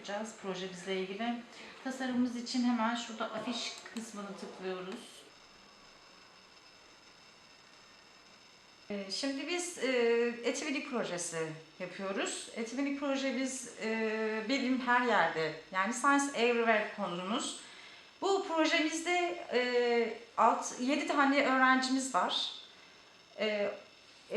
yapacağız projemizle ilgili. Tasarımımız için hemen şurada afiş kısmını tıklıyoruz. Ee, Şimdi biz e, projesi yapıyoruz. Etkinlik projemiz e, bilim her yerde yani Science Everywhere konumuz. Bu projemizde e, alt, 7 tane öğrencimiz var. E,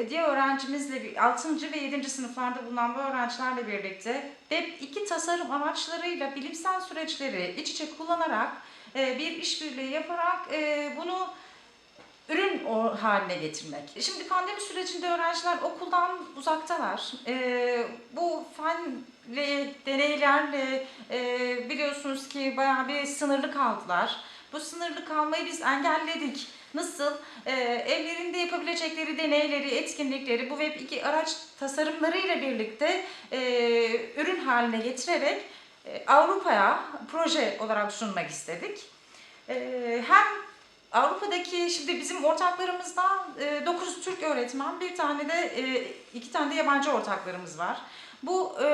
diğer öğrencimizle, bir- 6. ve 7. sınıflarda bulunan bu öğrencilerle birlikte Web 2 tasarım amaçlarıyla bilimsel süreçleri iç içe kullanarak e, bir işbirliği yaparak e, bunu ürün haline getirmek. Şimdi pandemi sürecinde öğrenciler okuldan uzaktalar. E, bu fenle, deneylerle e, biliyorsunuz ki bayağı bir sınırlı kaldılar. Bu sınırlı kalmayı biz engelledik. Nasıl? Ee, evlerinde yapabilecekleri deneyleri, etkinlikleri bu Web2 araç tasarımlarıyla birlikte e, ürün haline getirerek e, Avrupa'ya proje olarak sunmak istedik. E, hem Avrupa'daki şimdi bizim ortaklarımızdan 9 Türk öğretmen, bir tane de e, iki tane de yabancı ortaklarımız var. Bu e,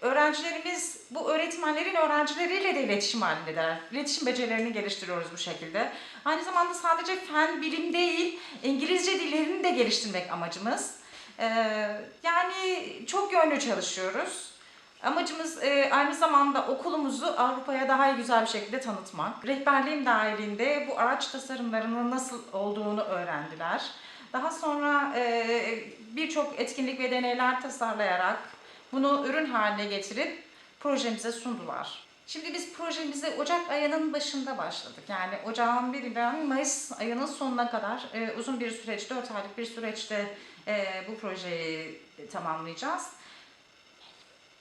öğrencilerimiz, bu öğretmenlerin öğrencileriyle de iletişim halindeler. İletişim becerilerini geliştiriyoruz bu şekilde. Aynı zamanda sadece fen, bilim değil, İngilizce dillerini de geliştirmek amacımız. E, yani çok yönlü çalışıyoruz. Amacımız e, aynı zamanda okulumuzu Avrupa'ya daha güzel bir şekilde tanıtmak. Rehberliğim dahilinde bu araç tasarımlarının nasıl olduğunu öğrendiler. Daha sonra e, birçok etkinlik ve deneyler tasarlayarak bunu ürün haline getirip projemize sundular. Şimdi biz projemize Ocak ayının başında başladık. Yani ocağın birinden Mayıs ayının sonuna kadar e, uzun bir süreç, 4 aylık bir süreçte e, bu projeyi tamamlayacağız.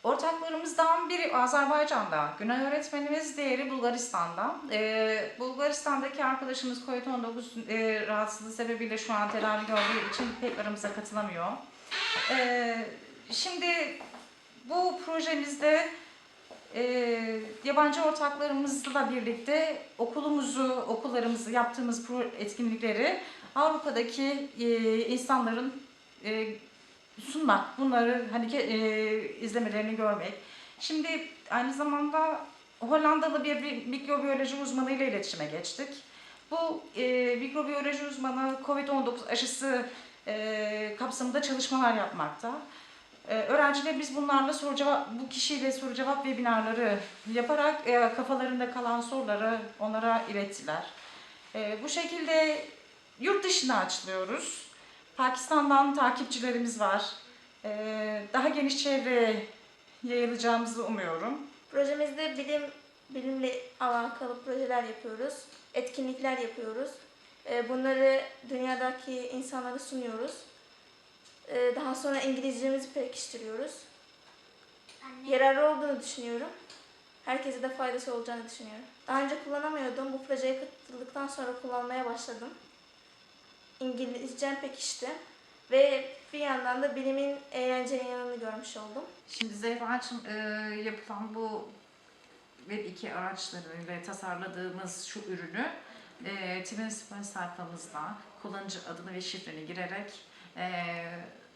Ortaklarımızdan biri Azerbaycan'da, Günay öğretmenimiz, diğeri Bulgaristan'da. Ee, Bulgaristan'daki arkadaşımız COVID-19 e, rahatsızlığı sebebiyle şu an tedavi gördüğü için pek aramıza katılamıyor. Ee, şimdi bu projemizde e, yabancı ortaklarımızla birlikte okulumuzu, okullarımızı yaptığımız etkinlikleri Avrupa'daki e, insanların e, sunmak, bunları hani e, izlemelerini görmek. Şimdi aynı zamanda Hollandalı bir, bir mikrobiyoloji uzmanıyla iletişime geçtik. Bu e, mikrobiyoloji uzmanı COVID-19 aşısı e, kapsamında çalışmalar yapmakta. E, öğrencilerimiz bunlarla soru cevap, bu kişiyle soru cevap webinarları yaparak e, kafalarında kalan soruları onlara ilettiler. E, bu şekilde yurt dışına açılıyoruz. Pakistan'dan takipçilerimiz var. Ee, daha geniş çevreye yayılacağımızı umuyorum. Projemizde bilim bilimle alakalı projeler yapıyoruz. Etkinlikler yapıyoruz. Ee, Bunları dünyadaki insanlara sunuyoruz. Ee, Daha sonra İngilizcemizi pekiştiriyoruz. Yararlı olduğunu düşünüyorum. Herkese de faydası olacağını düşünüyorum. Daha önce kullanamıyordum. Bu projeye katıldıktan sonra kullanmaya başladım. İngilizcem pekişti. Ve bir yandan da bilimin eğlenceli yanını görmüş oldum. Şimdi Zehra'cığım e, yapılan bu Web2 araçlarıyla tasarladığımız şu ürünü e, Twin sayfamızda kullanıcı adını ve şifreni girerek e,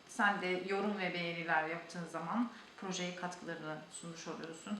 sen de yorum ve beğeniler yaptığın zaman projeye katkılarını sunmuş oluyorsun.